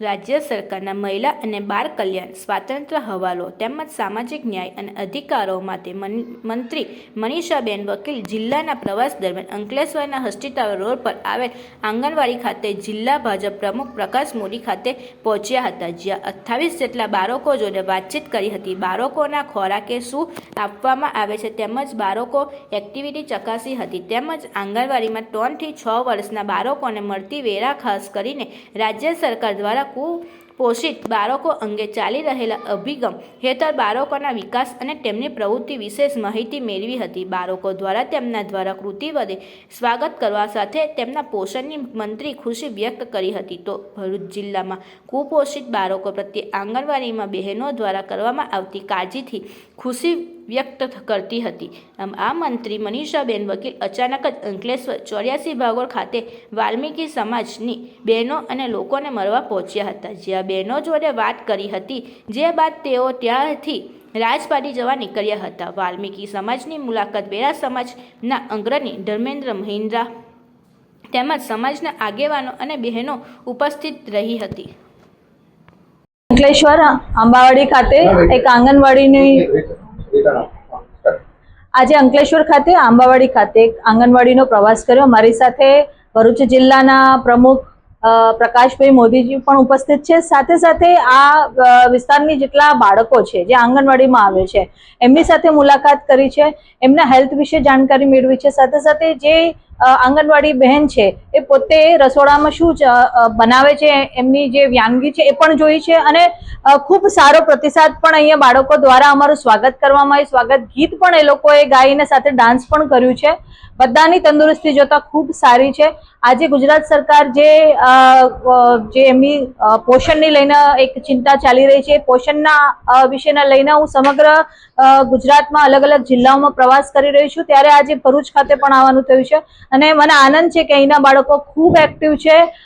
રાજ્ય સરકારના મહિલા અને બાળ કલ્યાણ, સ્વાતંત્ર્ય હવાલો તેમજ સામાજિક ન્યાય અને અધિકારો માટે મંત્રી મનીષાબેન વકીલ જિલ્લાના પ્રવાસ દરમિયાન અંકલેશ્વરના હોસ્પિટલ રોડ પર આવેલ આંગણવાડી ખાતે જિલ્લા ભાજપ પ્રમુખ પ્રકાશ મોદી ખાતે પહોંચ્યા હતા, જ્યાં અઠ્ઠાવીસ જેટલા બાળકો જોડે વાતચીત કરી હતી. બાળકોના ખોરાકે શું આપવામાં આવે છે તેમજ બાળકો એક્ટિવિટી ચકાસી હતી તેમજ આંગણવાડીમાં ત્રણથી છ વર્ષના બાળકોને મળતી વેરા ખાસ કરીને રાજ્ય સરકાર દ્વારા કુપોષિત બાળકો અંગે ચાલી રહેલા અભિગમ હેઠળ બાળકોના વિકાસ અને તેમની પ્રવૃત્તિ વિશેષ માહિતી મેળવી હતી. બાળકો દ્વારા તેમના દ્વારા કૃતિ વડે સ્વાગત કરવા સાથે તેમના પોષણની મંત્રી ખુશી વ્યક્ત કરી હતી. તો ભરૂચ જિલ્લામાં કુપોષિત બાળકો પ્રત્યે આંગણવાડીમાં બહેનો દ્વારા કરવામાં આવતી કાળજીથી ખુશી વ્યક્ત કરતી હતી. આમ આ મંત્રી મનીષાબેન વકીલ અચાનક જ અંકલેશ્વર ચોર્યાસી ભાગોળ ખાતે વાલ્મીકી સમાજની બહેનો અને લોકોને મળવા પહોંચ્યા હતા. જ્યાં બહેનો જોડે વાત કરી હતી, જે બાદ તેઓ ત્યાંથી રાજપાટી જવા નીકળ્યા હતા. વાલ્મીકી સમાજની મુલાકાત વેરા સમાજના અગ્રણી ધર્મેન્દ્ર મહિન્દ્રા તેમજ સમાજના આગેવાનો અને બહેનો ઉપસ્થિત રહી હતી. અંકલેશ્વર આંબાવાડી ખાતે એક આંગણવાડીની આજે અંકલેશ્વર ખાતે, આંબાવાડી ખાતે આંગણવાડીનો પ્રવાસ કર્યો. મારી સાથે ભરૂચ જિલ્લાના પ્રમુખ પ્રકાશભાઈ મોદીજી પણ ઉપસ્થિત છે. સાથે સાથે આ વિસ્તારની જેટલા બાળકો છે, જે આંગણવાડીમાં આવે છે, એમની સાથે મુલાકાત કરી છે. એમના હેલ્થ વિશે જાણકારી મેળવી છે. સાથે સાથે જે આંગણવાડી બહેન છે, એ પોતે રસોડામાં શું બનાવે છે, એમની જે વ્યાનગી છે, એ પણ જોઈ છે અને ખૂબ સારો પ્રતિસાદ પણ અહીંયા બાળકો દ્વારા અમારું સ્વાગત કરવામાં આવ્યું. સ્વાગત ગીત પણ એ લોકોએ ગાઈને સાથે ડાન્સ પણ કર્યું છે. બધાની તંદુરસ્તી જોતા ખૂબ સારી છે. આજે ગુજરાત સરકાર જે જે એમની પોષણની લઈને એક ચિંતા ચાલી રહી છે. પોષણના વિશેના લઈને હું સમગ્ર ગુજરાતમાં અલગ અલગ જિલ્લાઓમાં પ્રવાસ કરી રહી છું. ત્યારે આજે ભરૂચ ખાતે પણ આવવાનું થયું છે. અને મને આનંદ છે કે અહીંના બાળકો ખૂબ એક્ટિવ છે.